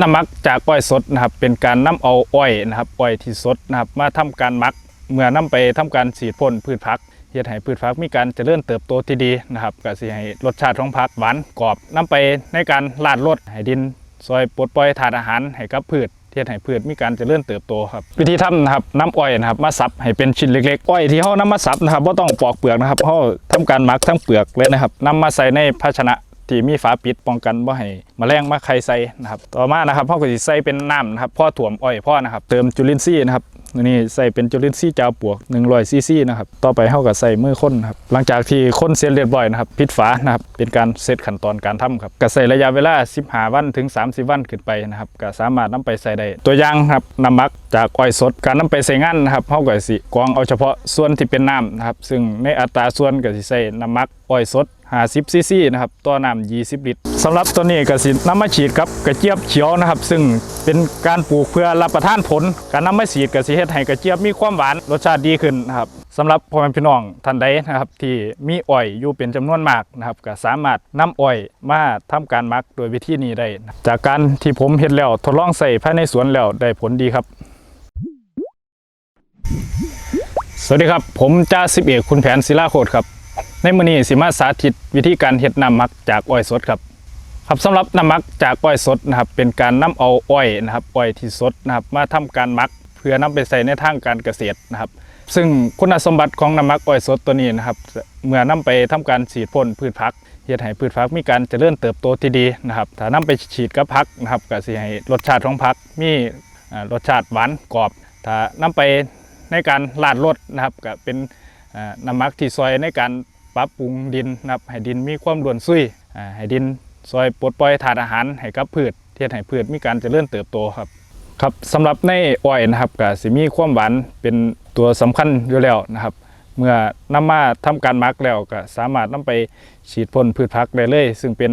น้ำมักจากอ้อยสดนะครับ เป็นการนํเอาอ้อยนะครับอ้อยที่สดนะครับ มาทำการมักเมื่อนํไปทำการฉีดพ่นพืชผักเฮ็ดให้พืชผักมีการเจริญเติบโตที่ดีนะครับก็สิให้รสชาติของผักหวานกรอบนํไปในการลาดรสให้ดินซอยปลดปล่อยธาตุอาหารให้กับพืชเฮ็ดให้พืชมีการเจริญเติบโตครับวิธีทำนะครับน้ำอ้อยนะครับมาสับให้เป็นชิ้นเล็กๆอ้อยที่เฮานำมาสับนะครับบ่ต้องปอกเปลือกนะครับเฮาทำการมักทั้งเปลือกเลยนะครับนำมาใส่ในภาชนะ ที่มีฝาปิดป้องกันบ่ให้มแมลงมาไข่ใส่นะครับต่อมานะครับเฮาก็สิใส่เป็นน้ำนะครับพ่อถ่วมอ้อยพ่อนะครับเติมจุลินทรีย์นะครับนี่ใส่เป็นจุลินทรีย์จาวปวก100ซีซีนะครับต่อไปเฮาก็ใส่มือคนนะครับหลังจากที่ค้นเสร็จเรียบร้อยนะครับปิดฝานะครับเป็นการเสร็จขั้นตอนการทำครับก็ใส่ระยะเวลา 15 วันถึง 30 วันขึ้นไปนะครับก็สามารถนำไปใส่ได้ตัวอย่างครับน้ำมักจากอ้อยสดการนำไปใส่งานนะครับเฮาก็สิกรองเอาเฉพาะส่วนที่เป็นน้ำนะครับซึ่งในอัตราส่วนก็สิใส่น้ำมัก อ้อยสด50ซีซีนะครับต่อน้ำ20 ลิตรสำหรับตัวนี้ก็สิน้ำมาฉีดกับกระเจี๊ยบเขียวนะครับ ซึ่งเป็นการปลูกเพื่อรับประทานผล การน้ำมาฉีดก็สิเฮ็ดให้กระเจี๊ยบมีความหวานรสชาติดีขึ้นนะครับสำหรับพ่อแม่พี่น้องท่านใดนะครับที่มีอ้อยอยู่เป็นจำนวนมากนะครับก็สามารถนำอ้อยมาทำการมักโดยวิธีนี้ได้ จากการที่ผมเฮ็ดแล้วทดลองใส่ภายในสวนแล้วได้ผลดีครับสวัสดีครับ ผมจ่าสิบเอกคุณแผนศิลาโคตรครับ ในมื้อนี้สิมาสาธิตวิธีการเฮ็ดน้ำมักจากอ้อยสดครับ ครับสำหรับน้ำมักจากอ้อยสดนะครับ เป็นการนำเอาอ้อยนะครับอ้อยที่สดนะครับ มาทำการมักเพื่อนำไปใส่ในทางการเกษตรนะครับ ซึ่งคุณสมบัติของน้ำมักอ้อยสดตัวนี้นะครับ เมื่อนำไปทำการฉีดพ่นพืชผักเฮ็ดให้พืชผักมีการเจริญเติบโตที่ดีนะครับ ถ้านำไปฉีดกับผักนะครับก็สิให้รสชาติของผักมีรสชาติหวานกรอบ ถ้านำไปในการลาดรสนะครับก็เป็นน้ำมักที่ซอยในการ ปรับปรุงดินนะครับให้ดินมีความร่วนซุยอ่าให้ดินซอยปลดปล่อยธาตุอาหารให้กับพืชเทียให้พืชมีการเจริญเติบโตครับครับสำหรับในอ้อยนะครับก็สิมีความหวานเป็นตัวสำคัญอยู่แล้วนะครับ เมื่อนำมาทำการมักแล้วก็สามารถนำไปฉีดพ่นพืชผักได้เลย ซึ่งเป็น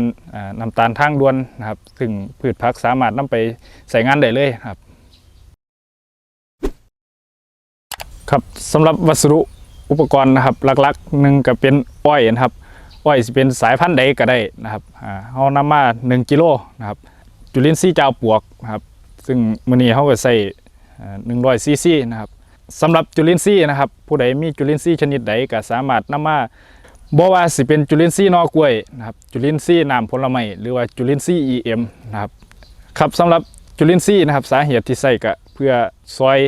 น้ำตาลทางด่วนนะครับ ซึ่งพืชผักสามารถนำไปใส่งานได้เลยครับ ครับสำหรับวัสดุ อุปกรณ์นะครับหลักๆหนึ่งก็เป็นอ้อยนะครับอ้อยสิเป็นสายพันธุ์ใดก็ได้นะครับอ่าเอานำมา 1กิโลนะครับจุลินทรีย์เจ้าปลวกนะครับซึ่งมื้อนี้เขาก็ใส่หนึ่งร้อยซีซีนะครับสำหรับจุลินทรีย์นะครับ ผู้ใดมีจุลินทรีย์ชนิดใดก็สามารถนำมาบ่ว่าสิเป็นจุลินทรีย์นอกล้วยนะครับจุลินทรีย์น้ำผลไม้หรือว่าจุลินทรีย์ EM นะครับครับสำหรับจุลินทรีย์นะครับสาเหตุที่ใส่ก็เพื่อซอย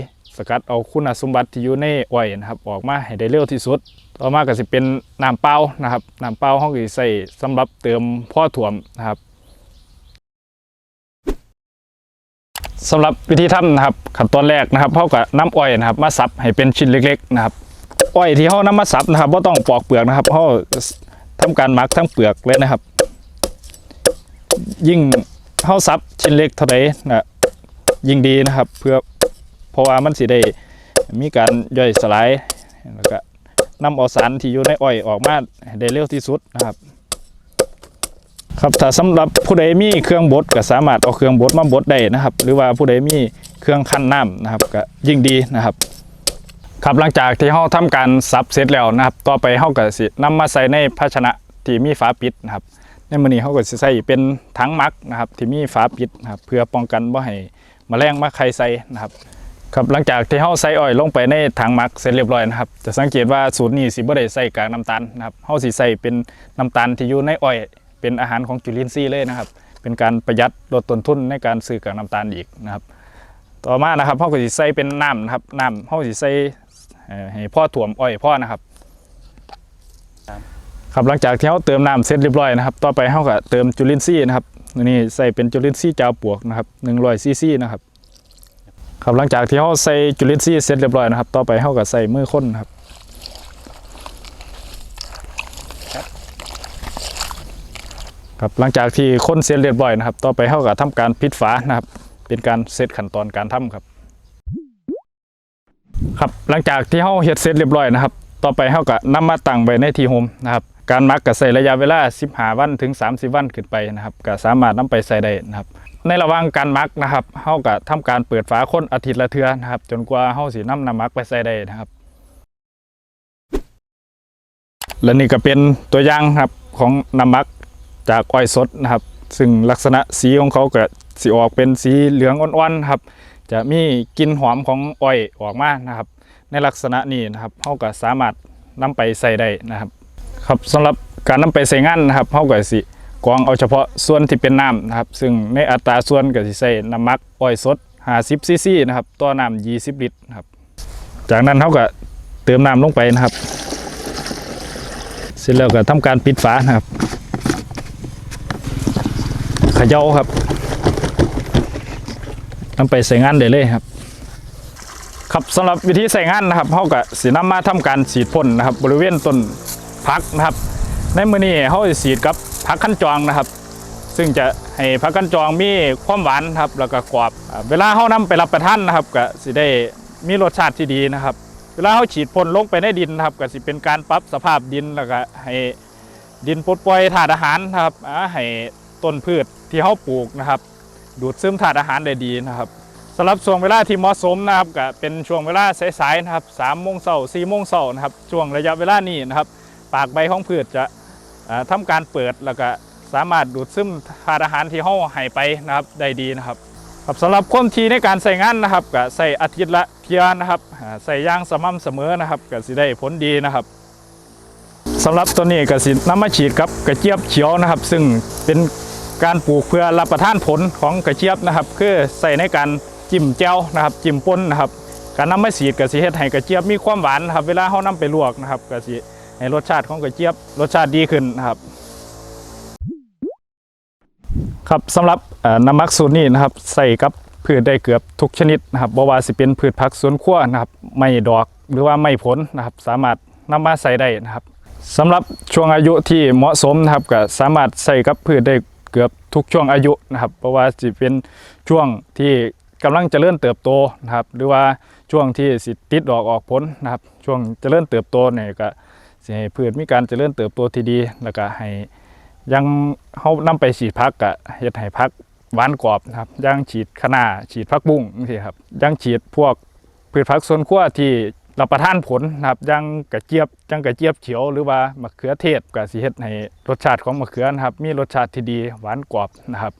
สกัดเอาคุณสมบัติที่อยู่ในอ้อยนะครับออกมาให้ได้เร็วที่สุด ต่อมาก็สิเป็นน้ำเปล่านะครับน้ำเปล่าเขาก็สิใส่สำหรับเติมพ่อถ่วมนะครับสำหรับวิธีทำนะครับขั้นตอนแรกนะครับเขาก็น้ำอ้อยนะครับ มาสับให้เป็นชิ้นเล็ก ๆ นะครับอ้อยที่เขานำมาสับนะครับว่าต้องปอกเปลือกนะครับเขาทำการมักทั้งเปลือกเลยนะครับ ยิ่งเข้าซับชิ้นเล็กเท่าใดนะยิ่งดีนะครับ เพื่อ ราะว่ามันสิได้มีการย่อยสลายแล้วก็นำเอาสารที่อยู่ในอ้อยออกมาได้เร็วที่สุดนะครับ ครับถ้าสำหรับผู้ใดมีเครื่องบดก็สามารถเอาเครื่องบดมาบดได้นะครับ หรือว่าผู้ใดมีเครื่องคั่นน้ำนะครับก็ยิ่งดีนะครับครับหลังจากที่เราทำการซับเสร็จแล้วนะครับ ต่อไปเราก็สินำมาใส่ในภาชนะที่มีฝาปิดนะครับ ในมื้อนี้เขาก็สิใส่เป็นถังมักนะครับ ที่มีฝาปิดนะครับ เพื่อป้องกันบ่ให้แมลงมาไข่ใส่นะครับ ครับหลังจากที่เขาใส่อ้อยลงไปในถังหมักเสร็จเรียบร้อยนะครับจะสังเกตว่าสูตรนี้สิบ่ได้ใส่กากน้ำตาลนะครับเขาสิใส่เป็นน้ำตาลที่อยู่ในอ้อย เป็นอาหารของจุลินทรีย์เลยนะครับ เป็นการประหยัดลดต้นทุนในการซื้อกากน้ำตาลอีกนะครับ ต่อมานะครับเขาก็สิใส่เป็นน้ำนะครับน้ำเขาสิใส่เอ่อให้พ่อถ่วมอ้อยพ่อนะครับครับหลังจากที่เขาเติมน้ำเสร็จเรียบร้อยนะครับ ต่อไปเขาก็เติมจุลินทรีย์นะครับนี่ใส่เป็นจุลินทรีย์จาวปลวกนะครับ100ซีซีนะครับ ครับหลังจากที่เขาใส่จุลินทรีย์เสร็จเรียบร้อยนะครับ ต่อไปเขาก็ใส่มือค้นครับครับหลังจากที่ค้นเสร็จเรียบร้อยนะครับ ต่อไปเขาก็ทำการปิดฝานะครับ เป็นการเสร็จขั้นตอนการทำครับ ครับหลังจากที่เขาเฮ็ดเสร็จเรียบร้อยนะครับ ต่อไปเขาก็นำมาตั้งไว้ในที่โฮมนะครับการมักก็ใส่ระยะเวลา 15 วันถึง 30 วันขึ้นไปนะครับก็สามารถนำไปใส่ได้นะครับ ในระหว่างการมักนะครับเขาก็ทำการเปิดฝาค้นอาทิตย์ละเทือนะครับ จนกว่าเขาสินำน้ำมักไปใส่ได้นะครับ และนี่ก็เป็นตัวอย่างครับของน้ำมักจากอ้อยสดนะครับ ซึ่งลักษณะสีของเขาก็สิออกเป็นสีเหลืองอ่อนๆครับ จะมีกลิ่นหอมของอ้อยออกมานะครับ ในลักษณะนี้นะครับเฮาก็สามารถนำไปใส่ได้นะครับ ครับสำหรับการนำไปใส่งานนะครับเฮาก็สิ กรองเอาเฉพาะส่วนที่เป็นน้ำนะครับ ซึ่งในอัตราส่วนก็สิใส่น้ำมักอ้อยสด50ซีซีนะครับต่อน้ำ20 ลิตรนะครับ จากนั้นเฮาก็เติมน้ำลงไปนะครับ เสร็จแล้วก็ทำการปิดฝานะครับขย่าครับนำไปใส่งานได้เลยครับ ครับสำหรับวิธีใส่งานนะครับเขาก็สินำมาทำการฉีดพ่นนะครับ บริเวณต้นพักนะครับ ในมือนี้เขาจะฉีดกับพักขั้นจองนะครับ ซึ่งจะให้พักขั้นจองมีความหวานครับแล้วก็กรอบ เวลาเขานำไปรับประทานนะครับก็สิได้มีรสชาติที่ดีนะครับ เวลาเขาฉีดพ่นลงไปในดินครับก็สิเป็นการปรับสภาพดินแล้วก็ให้ดินปลดปล่อยธาตุอาหารนะครับให้ต้นพืชที่เขาปลูกนะครับ ดูดซึมธาตุอาหารได้ดีนะครับสำหรับช่วงเวลาที่เหมาะสมนะครับก็เป็นช่วงเวลาสายๆนะครับสามโมงเช้าสี่โมงเช้านะครับช่วงระยะเวลานี้นะครับ ปากใบของพืชจะ อ่าทำการเปิดแล้วก็สามารถดูดซึมธาตุอาหารที่ห้าให้ไปนะครับได้ดีนะครับครับสำหรับความทีในการใส่งานนะครับก็ใส่อาทิตย์ละเทียนะครับใส่ย่างสม่ำเสมอนะครับก็สิได้ผลดีนะครับสำหรับตัวนี้ก็สินำมาฉีดกับกระเจี๊ยบเขียวนะครับ ซึ่งเป็นการปลูกเพื่อรับประทานผลของกระเจี๊ยบนะครับ คือใส่ในการจิ้มแจ่วนะครับ จิ้มป่นนะครับการนำมาฉีดก็สิเฮ็ดให้กระเจี๊ยบมีความหวานนะครับ เวลาเฮานำไปลวกนะครับก็สิ ให้รสชาติของกระเจี๊ยบรสชาติดีขึ้นนะครับ ครับสำหรับน้ำมักสูตรนี้นะครับ ใส่กับพืชได้เกือบทุกชนิดนะครับบ่ว่าสิเป็นพืชผักสวนครัวนะครับไม่ดอกหรือว่าไม่ผลนะครับ สามารถนำมาใส่ได้นะครับสำหรับช่วงอายุที่เหมาะสมนะครับก็สามารถใส่กับพืชได้เกือบทุกช่วงอายุนะครับ เพราะว่าสิเป็นช่วงที่กำลังจเจริญเติบโตนะครับ หรือว่าช่วงที่สิติดดอกออกผลนะครับ ช่วงจเจริญเติบโตเนี่ยก็ สิให้พืชมีการเจริญเติบโตที่ดี แล้วก็ให้ยังเขานำไปฉีดพักกะเฮ็ดให้พักหวานกรอบนะครับย่างฉีดคะน้าฉีดพักบุ้งนี่ครับย่างฉีดพวกพืชผักสวนครัวที่รับประทานผลนะครับย่างกระเจี๊ยบย่างกระเจี๊ยบเขียวหรือว่ามะเขือเทศก็สิเฮ็ดให้รสชาติของมะเขือนะครับ มีรสชาติที่ดีหวานกรอบนะครับ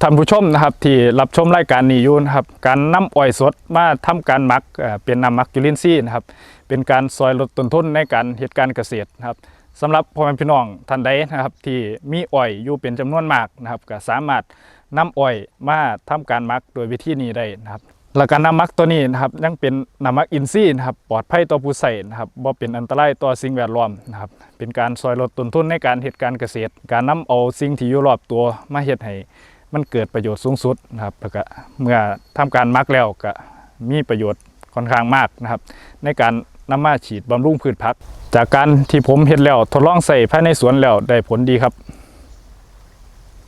ท่านผู้ชมนะครับ ที่รับชมรายการนี้อยู่นะครับ การนำอ้อยสดมาทำการหมักเป็นน้ำหมักจุลินทรีย์นะครับ เป็นการซอยลดต้นทุนในการเหตุการเกษตรนะครับสำหรับพ่อแม่พี่น้องท่านใดนะครับ ที่มีอ้อยอยู่เป็นจำนวนมากนะครับ ก็สามารถนำอ้อยมาทำการหมักโดยวิธีนี้ได้นะครับแล้วก็น้ำมักตัวนี้นะครับยังเป็นน้ำมักอินทรีย์นะครับปลอดภัยต่อผู้ใส่นะครับบ่เป็นอันตรายต่อสิ่งแวดล้อมนะครับเป็นการซอยลดต้นทุนในการเหตุการเกษตร การนำเอาสิ่งที่อยู่รอบตัวมาเฮ็ดให้ มันเกิดประโยชน์สูงสุดนะครับแล้วก็เมื่อทำการมักแล้วก็มีประโยชน์ค่อนข้างมากนะครับ ในการนำมาฉีดบำรุงพืชผัก จากการที่ผมเห็นแล้วทดลองใส่ภายในสวนแล้วได้ผลดีครับ